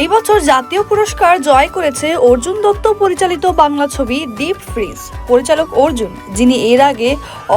এই বছর জাতীয় পুরস্কার জয় করেছে অর্জুন দত্ত, পরিচালিত বাংলা ছবি ডিপ ফ্রিজ পরিচালক অর্জুন, যিনি এর আগে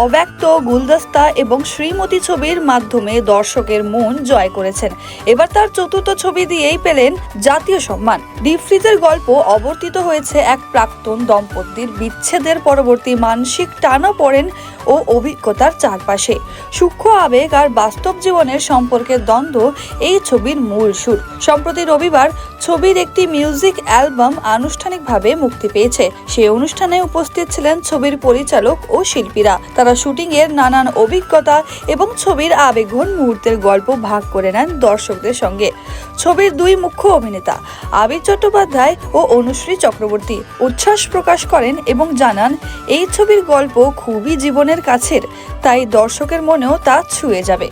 অব্যক্ত গুলদস্তা এবং শ্রীমতী ছবির মাধ্যমে দর্শকের মন জয় করেছেন। এবার তার চতুর্থ ছবি দিয়েই পেলেন জাতীয় সম্মান। ডিপ ফ্রিজের গল্প অবর্তিত হয়েছে এক প্রাক্তন দম্পতির বিচ্ছেদের পরবর্তী মানসিক টানা পড়েন ও অভিজ্ঞতার চারপাশে। সূক্ষ্ম আবেগ আর বাস্তব জীবনের সম্পর্কের দ্বন্দ্ব এই ছবির মূল সুর। সম্প্রতি রবিবার ছবির একটি মিউজিক অ্যালবাম আনুষ্ঠানিকভাবে মুক্তি পেয়েছে। সেই অনুষ্ঠানে উপস্থিত ছিলেন ছবির পরিচালক ও শিল্পীরা। তারা শুটিং এর নানান অভিজ্ঞতা এবং ছবির আবেগঘন মুহূর্তের গল্প ভাগ করে নেন দর্শকদের সঙ্গে। ছবির দুই মুখ্য অভিনেতা, আবির চট্টোপাধ্যায় ও অনুশ্রী চক্রবর্তী, উচ্ছ্বাস প্রকাশ করেন এবং জানান, এই ছবির গল্প খুবই জীবনের কাছের, তাই দর্শকের মনেও তা ছুঁয়ে যাবে।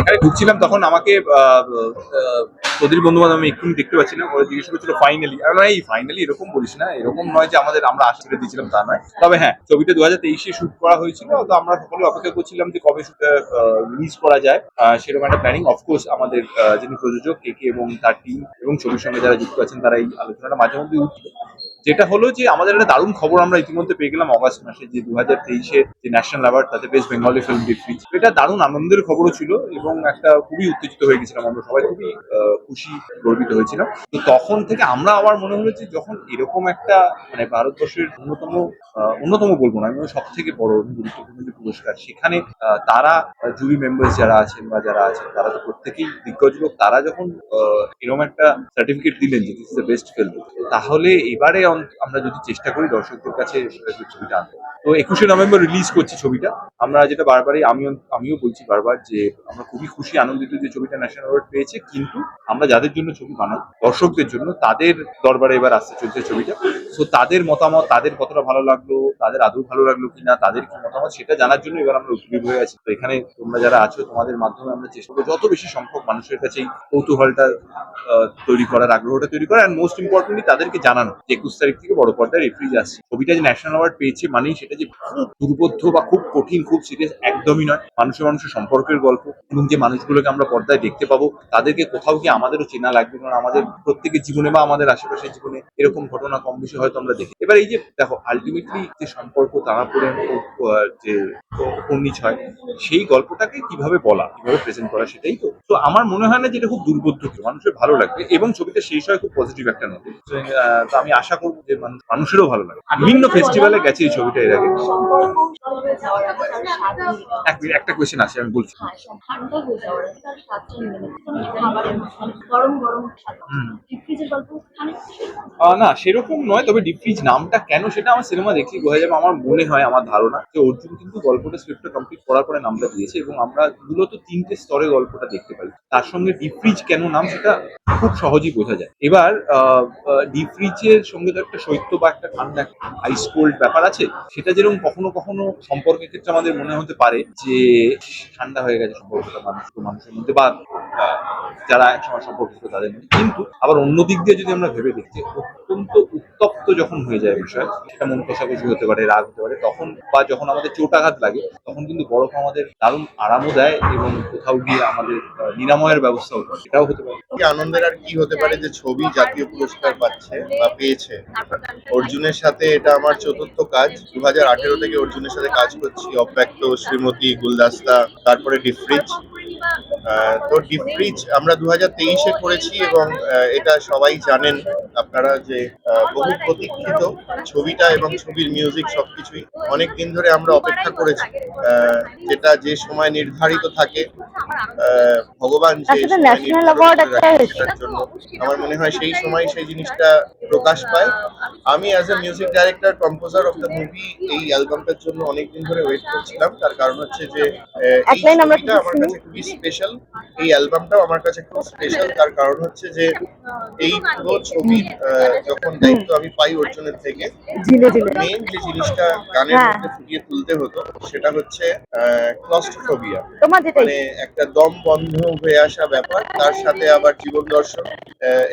এখানে ঢুকছিলাম তখন আমাকে তোদের বন্ধু বান্ধব আমি এক্ষুনি দেখতে পাচ্ছি না ওরা জিজ্ঞেস করছিল ফাইনালি এই ফাইনালি এরকম বলিস না, এরকম নয় যে আমাদের, আমরা আশীর্বাদ দিয়েছিলাম তা নয়। তবে হ্যাঁ ছবিটা দু হাজার তেইশে শুট করা হয়েছিল, তো আমরা সকলে অপেক্ষা করছিলাম যে কবে রিলিজ করা যায়। সেরকম একটা প্ল্যানিং অফকোর্স আমাদের যিনি প্রযোজক, কে কে এবং তার টিম এবং ছবির সঙ্গে যারা যুক্ত আছেন, তারা এই আলোচনাটা মাঝে মধ্যে উঠছিল যেটা হলো যে আমাদের একটা দারুণ খবর আমরা ইতিমধ্যে পেয়ে গেলাম অগাস্ট মাসে যে দু হাজার তেইশে যে ন্যাশনাল অ্যাওয়ার্ড তাতে বেস্ট বেঙ্গলি ফিল্ম ডিফ্রি এটা দারুণ আনন্দের খবরও ছিল এবং একটা খুবই উত্তেজিত হয়ে গেছিলাম আমরা সবাই, খুবই খুশি, গর্বিত হয়েছিলাম। তো তখন থেকে আমরা আবার মনে হলো যে যখন এরকম একটা মানে ভারতবর্ষের অন্যতম অন্যতম বলব না আমি সব থেকে বড় গুরুত্বপূর্ণ যে পুরস্কার, সেখানে তারা জুরি মেম্বার্স যারা আছেন বা যারা আছেন, তারা তো প্রত্যেকেই দিগ্গজ লোক, তারা যখন এরকম একটা সার্টিফিকেট দিলেন যে this is the best film তাহলে এবারে আমরা যদি চেষ্টা করি দর্শকদের কাছে ছবিটা আনতে। তো একুশে নভেম্বর রিলিজ করছি ছবিটা। আমরা যেটা বারবারই আমিও আমিও বলছি বারবার যে আমরা খুবই খুশি, আনন্দিত যে ছবিটা ন্যাশনাল অ্যাওয়ার্ড পেয়েছে। কিন্তু আমরা যাদের জন্য ছবি বানাই, দর্শকদের জন্য তাদের দরবারে এবার আসতে চলছে ছবিটা। তো তাদের মতামত, তাদের কতটা ভালো লাগল, তাদের আদৌ ভালো লাগল কিনা, তাদের কি মতামত, সেটা জানার জন্য এবার আমরা উদ্গ্রীব হয়ে আছি। তো এখানে তোমরা যারা আছো, তোমাদের মাধ্যমে আমরা চেষ্টা করব যত বেশি সংখ্যক মানুষের কাছে এই কৌতূহলটা তৈরি করার আগ্রহটা তৈরি করা অ্যান্ড মোস্ট ইম্পর্টেন্টলি তাদেরকে জানানো যে একুশ তারিখ থেকে বড় পর্দায় রেফ্রিজ আসছে। ছবিটা যে ন্যাশনাল অ্যাওয়ার্ড পেয়েছে মানেই সেটা যে খুব দুর্বোধ্য বা খুব কঠিন, খুব সিরিয়াস একদমই নয়। মানুষের মানুষের সম্পর্কের গল্প এবং যে মানুষগুলোকে আমরা পর্দায় দেখতে পাবো, তাদেরকে কোথাও গিয়ে আমাদেরও চেনা লাগবে? কারণ আমাদের প্রত্যেকের জীবনে বা আমাদের আশেপাশের জীবনে এরকম ঘটনা কম বেশি হয়তো আমরা দেখি। এবার এই যে দেখো আলটিমেটলি যে সম্পর্ক তারা পড়ে যে উন্নিচ হয়, সেই গল্পটাকে কীভাবে বলা, কীভাবে প্রেজেন্ট করা সেটাই তো। তো আমার মনে হয় না যে এটা খুব দুর্বোধ্য। মানুষের ভালো লাগবে এবং ছবিটা শেষ হয় খুব পজিটিভ একটা নোট তো আমি আশা করব যে মানুষেরও ভালো লাগে। বিভিন্ন ফেস্টিভ্যালে গেছে এই ছবিটা এর আগে। এক মিনিট, একটা কোয়েশ্চেন আছে আমি বলছি। হ্যাঁ। আহ, না সেরকম নয় তবে ডিপ ফ্রিজ নামটা কেন সেটা আমার সিনেমা দেখলেই বোঝা যাবে আমার মনে হয় আমার ধারণা। যে অর্জুন কিন্তু গল্পটা স্ক্রিপ্টটা কমপ্লিট করার পরে নামটা দিয়েছে এবং আমরা মূলত তিনটে স্তরে গল্পটা দেখতে পাই। তার সঙ্গে ডিপ ফ্রিজ কেন নাম সেটা খুব সহজেই বোঝা যায়। এবার ডিপ ফ্রিজের সঙ্গে একটা শৈত্য বা একটা ঠান্ডা আইস কোল্ড ব্যাপার আছে, সেটা যেরকম কখনো কখনো সম্পর্কের ক্ষেত্রে আমাদের মনে হতে পারে যে ঠান্ডা হয়ে গেছে সম্পর্কটা মানুষ মানুষের মধ্যে বা যারা একসময় সম্পর্ক ছিল তাদের মধ্যে কিন্তু আবার অন্য দিক দিয়ে যদি আমরা ভেবে দেখি অত্যন্ত উত্তপ্ত যখন হয়ে যায় বিষয়, সেটা মন কষাকষি হতে পারে, রাগ হতে পারে, তখন বা যখন আমাদের চোটাঘাত লাগে, তখন কিন্তু বরফ আমাদের দারুণ আরামও দেয় এবং কোথাও গিয়ে আমাদের নিরাময়ের ব্যবস্থাও করে। এটাও হতে পারে। আনন্দের আর কি হতে পারে যে ছবি জাতীয় পুরস্কার পাচ্ছে বা পেয়েছে? অর্জুনের সাথে এটা আমার চতুর্থ কাজ। দু হাজার আঠেরো থেকে অর্জুনের সাথে কাজ করছি। অব্যক্ত শ্রীমতী গুলদাস্তা, তারপরে ডিফ্রিজ তো ডিফ্রিজ আমরা দু হাজার তেইশে করেছি এবং এটা সবাই জানেন আপনারা যে বহু প্রতীক্ষিত ছবিটা এবং ছবির মিউজিক সবকিছুই। অনেক দিন ধরে আমরা অপেক্ষা করেছি যেটা যে সময় নির্ধারিত থাকে ভগবান যে জন্য। আমার মনে হয় সেই সময় সেই জিনিসটা প্রকাশ পায়। আমি as a music director composer of the movie এই অ্যালবামটার জন্য অনেকদিন ধরে ওয়েট করছিলাম। তার কারণ হচ্ছে যে আমার কাছে খুবই স্পেশাল এই অ্যালবামটাও আমার কাছে খুব স্পেশাল তার কারণ হচ্ছে যে এই পুরো ছবি যখন দায়িত্ব আমি পাই অর্জুনের থেকে মেন যে জিনিসটা গানের হ্যাঁ। মধ্যে ফুটিয়ে তুলতে হতো সেটা হচ্ছে ক্লস্ট্রোফোবিয়া মানে একটা দম বন্ধ হয়ে আসা ব্যাপার তার সাথে আবার জীবন দর্শন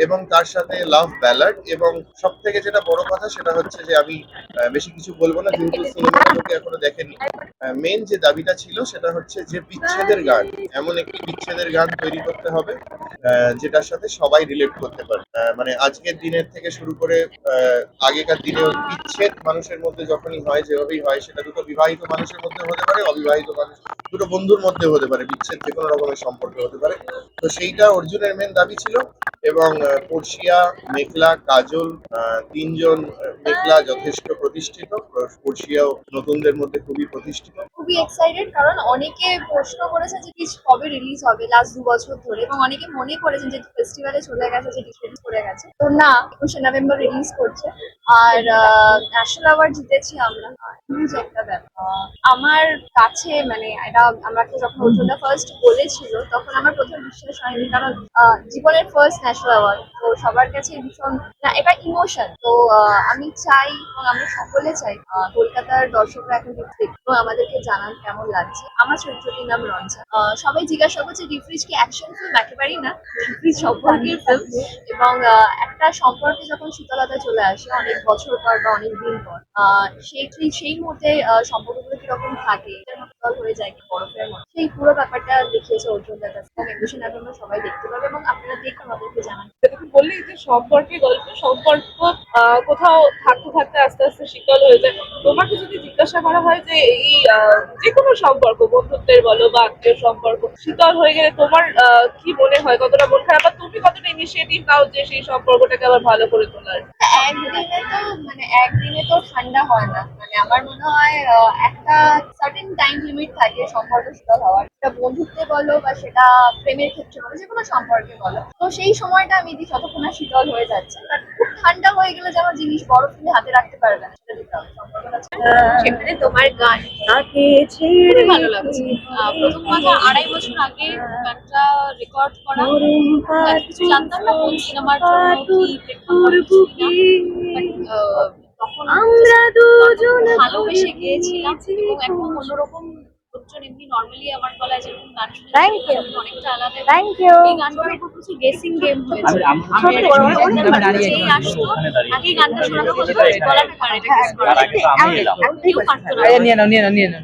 এবং তার সাথে লাভ ব্যালাড এবং সব থেকে যেটা বড় কথা সেটা হচ্ছে যে আমি বেশি কিছু বলব না যেহেতু সিনেমাগুলোকে এখনও দেখেনি। মেন যে দাবিটা ছিল সেটা হচ্ছে যে বিচ্ছেদের গান এমন একটি বিচ্ছেদের গান তৈরি করতে হবে যেটার সাথে সবাই রিলেট করতে পারে। মানে আজকের দিনের থেকে শুরু করে আগেকার দিনে বিচ্ছেদ মানুষের মধ্যে যখনই হয়, যেভাবেই হয়, সেটা দুটো বিবাহিত মানুষের মধ্যে হতে পারে, অবিবাহিত মানুষ, দুটো বন্ধুর মধ্যে হতে পারে। বিচ্ছেদ যে কোনো রকমের সম্পর্কে হতে পারে। তো সেইটা অর্জুনের মেন দাবি ছিল। এবং পড়শিয়া মেঘলা কাজল তিনজন মেঘলা যথেষ্ট প্রতিষ্ঠিত। পড়শিয়াও নতুনদের মধ্যে খুবই প্রতিষ্ঠিত। খুবই এক্সাইটেড কারণ অনেকে প্রশ্ন করেছে যে কিছু কবে রিলিজ হবে? লাস্ট দু বছর ধরে। এবং অনেকে মনে করেছেন যে ফেস্টিভ্যালে চলে গেছে, যে রিলিজ করে গেছে। তো না, একুশে নভেম্বর রিলিজ করছে। আর ন্যাশনাল অ্যাওয়ার্ড জিতেছি আমরা। হিউজ একটা আমার কাছে মানে এটা আমাকে যখন অর্জুনটা ফার্স্ট বলেছিল, তখন আমার প্রথম বিশ্বাস হয়নি। কারণ জীবনের ফার্স্ট অ্যাওয়ার্ড তো সবার কাছে ভীষণ, না, এটা ইমোশন তো আমি চাই এবং আমরা সকলে চাই কলকাতার দর্শকরা এখন দেখতে এবং আমাদেরকে জানান কেমন লাগছে। আমার চরিত্রটির নাম রঞ্জা। সবাই জিজ্ঞাসা করছে ডিফ্রিজ কি অ্যাকশন ফিল্ম একেবারেই না ডিফ্রিজ সম্পর্কের ফিল্ম এবং একটা সম্পর্কে যখন শীতলতা চলে আসে, অনেক বছর পর বা অনেক দিন পর সেই সেই- মুহূর্তে সম্পর্কগুলো কীরকম থাকে? হয়ে যায় বরফের মতো? সেই পুরো ব্যাপারটা দেখিয়েছে অর্জুন দাদা। এবং সবাই দেখতে পাবে এবং আপনারা দেখুন তুমি বললে যে সম্পর্কে গল্প সম্পর্ক কোথাও থাকতে থাকতে আস্তে আস্তে শীতল হয়ে যায়। তোমাকে যদি জিজ্ঞাসা করা হয় যে এই যে কোনো সম্পর্ক, বন্ধুত্বের বলো বা আত্মীয় সম্পর্ক শীতল হয়ে গেলে তোমার কি মনে হয়? কতটা মন খারাপ? বা তুমি কতটা ইনিশিয়েটিভ নাও যে সেই সম্পর্কটাকে আবার ভালো করে তোলার? একদিনে তো মানে একদিনে তো ঠান্ডা হয় না। মানে আমার মনে হয় একটা সার্টেন টাইম লিমিট থাকে সম্পর্ক শীতল হওয়ার। সেটা বন্ধুত্বে বলো বা সেটা প্রেমের ক্ষেত্রে বলো, যে কোনো সম্পর্কে বলো। তো সেই সময়টা আমি দিই যতক্ষণ শীতল হয়ে যাচ্ছে। খুব ঠান্ডা হয়ে গেলে যেন জিনিস বড় তুমি হাতে রাখতে পারবে না সেটা দিতে হবে সেখানে তোমার গান। খুবই ভালো লাগছে। প্রথম কথা আড়াই বছর আগে গানটা রেকর্ড করা। কিছু জানতাম না কোন সিনেমার জন্য তখন দুজন ভালোবেসে গিয়েছিলাম এবং একদম অন্যরকম লোকজন এমনি নর্মালি আমার গলায় যেরকম গান শুনে Thank you. অনেকটা আলাদা Thank you. এই উপর কিছু গেসিং গেম হয়েছে আমি- যেই আসতো আগে গানটা শোনানো হতো গলাটা কারেক্ট গেস করা তার তো আমি কেউ পারতো না নিয়ে নাও নিয়ে নাও নিয়ে নাও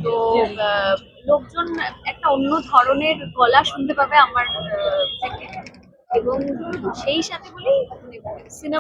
লোকজন একটা অন্য ধরনের গলা শুনতে পাবে আমার আহ, থেকে। এবং সেই সাথে বলি সিনেমা